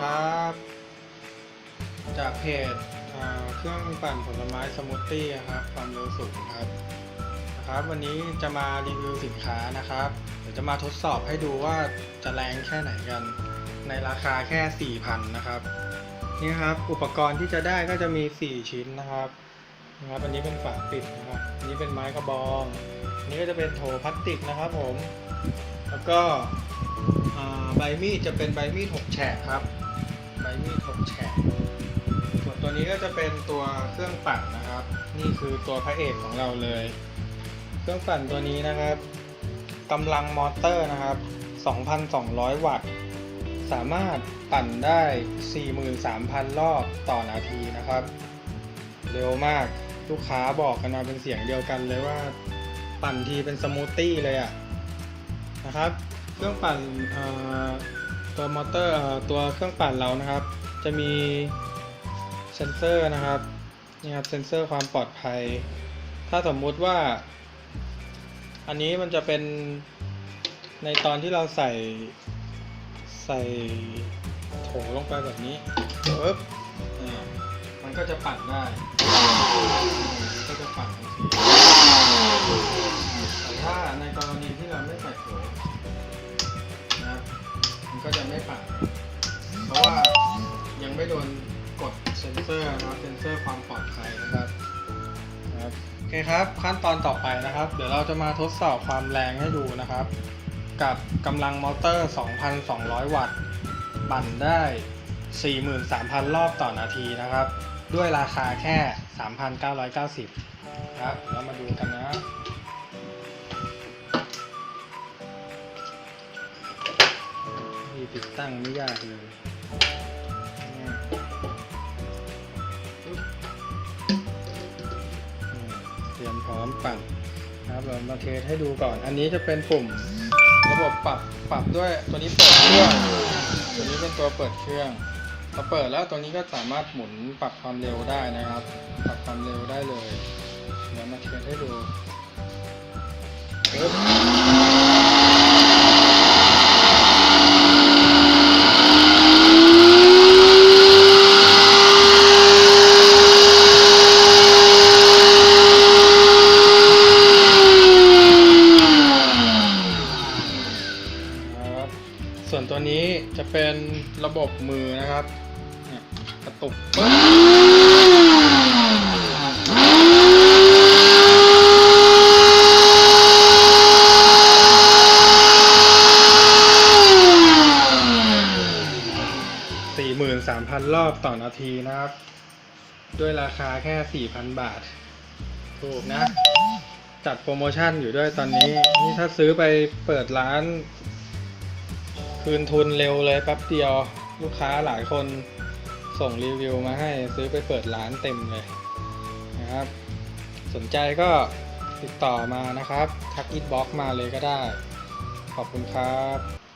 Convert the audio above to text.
ครับ จากเพจเครื่องปั่นผลไม้สมูทตี้ครับความเร็วสูงครับนะครับ วันนี้จะมารีวิวสินค้านะครับ เดี๋ยวจะมาทดสอบให้ดูว่าจะแรงแค่ไหนกัน ในราคาแค่ 4,000 นะครับนี่ครับอุปกรณ์ที่จะได้ก็จะมี 4 ชิ้นนะครับนะครับอันนี้เป็นฝาปิดนะครับอันนี้เป็นไม้กระบองอันนี้ก็จะเป็นโถพลาสติกนะครับผม แล้วก็ใบมีดจะเป็นใบมีดหกแฉกครับ มีดหกแฉกส่วนตัวนี้ก็จะเป็นตัวเครื่องปั่นนะครับ นี่คือตัวพระเอกของเราเลย เครื่องปั่นตัวนี้นะครับกำลังมอเตอร์นะครับ 2,200 วัตต์ สามารถปั่นได้ 43,000 รอบต่อนาทีนะครับ เร็วมากลูกค้าบอกกันมาเป็นเสียงเดียวกันเลยว่าปั่นทีเป็นสมูทตี้เลยอะนะครับ เครื่องปั่นเอ่อ ตัวมอเตอร์ตัวเครื่องปั่นเรานะครับ จะมีเซนเซอร์นะครับนี่ครับเซนเซอร์ความปลอดภัย ถ้าสมมุติว่า อันนี้มันจะเป็นในตอนที่เราใส่ใส่โถลงไปแบบนี้ปึ๊บอ่ามันก็จะปั่นได้ก็จะปั่นทันทีแต่ถ้าในกรณีที่เราไม่ใส่ ก็จะไม่ปั่นเพราะว่ายังไม่โดนกดเซนเซอร์นะเซนเซอร์ความปลอดภัยนะครับครับโอเคครับขั้นตอนต่อไปนะครับ เดี๋ยวเราจะมาทดสอบความแรงให้ดูนะครับ กับกำลังมอเตอร์ 2,200 วัตต์ปั่นได้ 43,000 รอบต่อนาทีนะครับ ด้วยราคาแค่ 3,990 ครับ เรามาดูกันนะ ติดตั้งไม่ยากเลยเตรียมพร้อมปั่นนะครับเรามาเทสให้ดูก่อน อันนี้จะเป็นปุ่ม ระบบปรับปรับด้วยตัวนี้เปิดเครื่องตัวนี้เป็นตัวเปิดเครื่องพอเปิดแล้วตัวนี้ก็สามารถหมุนปรับความเร็วได้นะครับ ปรับความเร็วได้เลย เดี๋ยวมาเทสให้ดู ส่วนตัวนี้จะเป็นระบบมือนะครับกระตุกปึ๊บสี่หมื่นสามพันรอบต่อนาทีนะครับ ด้วยราคาแค่สี่พันบาท ถูกนะ จัดโปรโมชั่นอยู่ด้วยตอนนี้ นี่ถ้าซื้อไปเปิดร้าน คืนทุนเร็วเลยแป๊บเดียว ลูกค้าหลายคนส่งรีวิวมาให้ซื้อไปเปิดร้านเต็มเลยนะครับ สนใจก็ติดต่อมานะครับ ทักอินบ็อกมาเลยก็ได้ ขอบคุณครับ